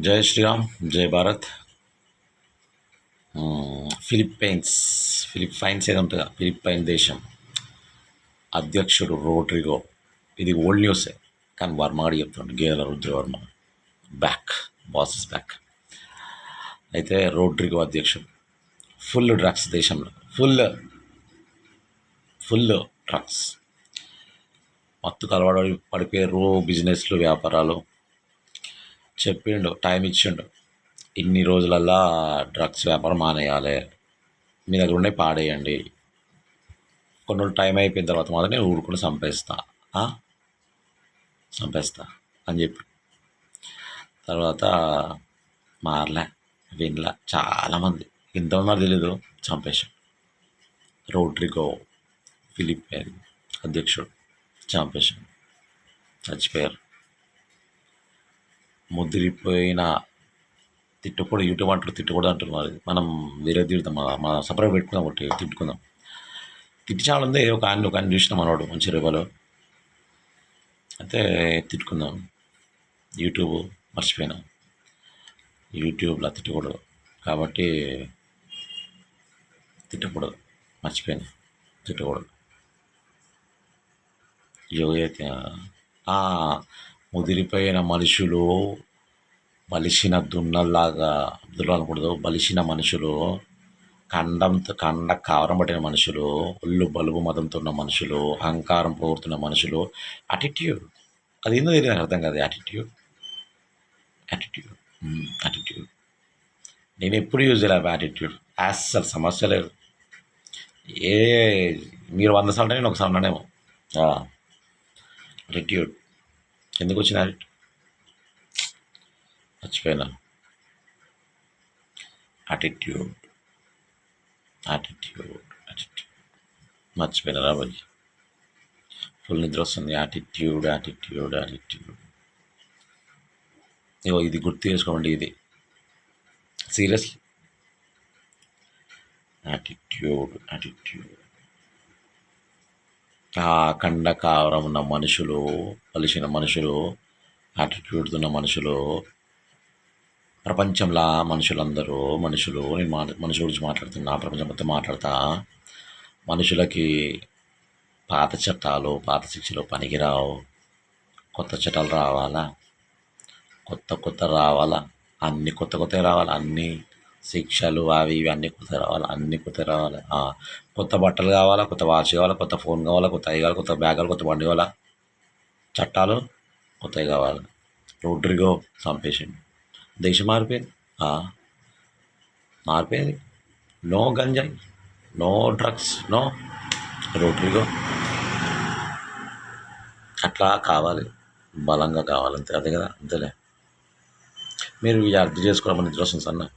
జై శ్రీరామ్ జై Bharat. Philippines Philippines ఏదో ఉంటుందా ఫిలిప్పైన్ దేశం. అధ్యక్షుడు రోడ్రిగో. ఇది ఓల్డ్ న్యూసే కానీ వర్మ గారు చెప్తుండే Gedela Rudravarma. Back boss back అయితే రోడ్రిగో అధ్యక్షుడు. ఫుల్ డ్రగ్స్ దేశంలో. ఫుల్ ఫుల్ డ్రగ్స్ మత్తు కలవడి పడిపోయారు బిజినెస్లు వ్యాపారాలు చెప్పిండు టైం ఇచ్చిండు. ఇన్ని రోజులల్లా డ్రగ్స్ వ్యాపారం మానేయాలి. మీ దగ్గర ఉండే పాడేయండి. కొన్ని రోజులు టైం అయిపోయిన తర్వాత మాత్రం నేను ఊరుకుని చంపేస్తా. చంపేస్తా అని చెప్పి. తర్వాత మారలే వినలే చాలామంది. ఇంతమంది తెలీదు చంపేశాం రోడ్రిగో ఫిలిప్ అధ్యక్షుడు చంపేశాం చచ్చిపోయారు. ముదిరిపోయిన తిట్టకూడదు యూట్యూబ్ అంటారు తిట్టకూడదు అంటున్నారు. మనం వేరే తిడతాం మన సపరేట్ పెట్టుకుందాం ఒకటి తిట్టుకుందాం. తిట్టి చాలా ఉంది ఒక ఆయన ఒక ఆయన చూసిన మనవాడు మంచి రేవలో అయితే తిట్టుకుందాం. యూట్యూబ్ మర్చిపోయినా. యూట్యూబ్లో తిట్టకూడదు కాబట్టి తిట్టకూడదు మర్చిపోయాను. తిట్టకూడదు. యోగ ముదిరిపోయిన మనుషులు బలిసిన దున్నల్లాగా అబ్దుల్ అనకూడదు బలిసిన మనుషులు కండంతో కండ కావరం పట్టిన మనుషులు ఒళ్ళు బలుబు మతంతో ఉన్న మనుషులు అహంకారం పోగొడుతున్న మనుషులు అటిట్యూడ్ అది ఏందో తెలియదు నాకు అర్థం కాదు యాటిట్యూడ్ యాటిట్యూడ్ యాటిట్యూడ్ నేను ఎప్పుడు యూజ్ చేయలే యాటిట్యూడ్ అస్సలు సమస్య లేదు. ఏ మీరు వంద సార్లు నేను ఒకసారి ఉన్నానేమో యాటిట్యూడ్ ఎందుకు వచ్చిన యాటిట్యూడ్ మర్చిపోయినా. ఆటిట్యూడ్ యాటిట్యూడ్ యాటిట్యూడ్ మర్చిపోయినా రాబోయ్ ఫుల్ నిద్ర వస్తుంది. యాటిట్యూడ్ యాటిట్యూడ్ యాటిట్యూడ్ ఇగో ఇది గుర్తు చేసుకోండి ఇది. సీరియస్లీ యాటిట్యూడ్ యాటిట్యూడ్ ఆ కండ కావరం ఉన్న మనుషులు కలిసిన మనుషులు యాటిట్యూడ్ ఉన్న మనుషులు ప్రపంచంలో మనుషులందరూ మనుషులు నేను మా మనుషుల గురించి మాట్లాడుతున్నా ప్రపంచం మొత్తం మాట్లాడతా. మనుషులకి పాత చట్టాలు పాత శిక్షలు పనికిరావు. కొత్త చట్టాలు రావాలా? కొత్త కొత్త రావాలా? అన్ని కొత్త కొత్త రావాలా? అన్నీ శిక్షలు అవి ఇవి అన్నీ కొత్త రావాలి అన్ని కొత్త రావాలి. కొత్త బట్టలు కావాలా కొత్త వాచ్ కావాలా కొత్త ఫోన్ కావాలా కొత్త అవి కావాలి కొత్త బ్యాగ్ కావాలి కొత్త బండి కావాలా? చట్టాలు కొత్తవి కావాలి. రోడ్రిగో చంపేసిండు. దేశం మారిపోయింది. ఆ, మారిపోయింది. నో గంజాయి నో డ్రగ్స్ నో రోడ్రిగో. అట్లా కావాలి. బలంగా కావాలి. అంతే అదే కదా అంతేలే. మీరు అర్థం చేసుకోవడం నిద్ర వస్తుంది సన్నా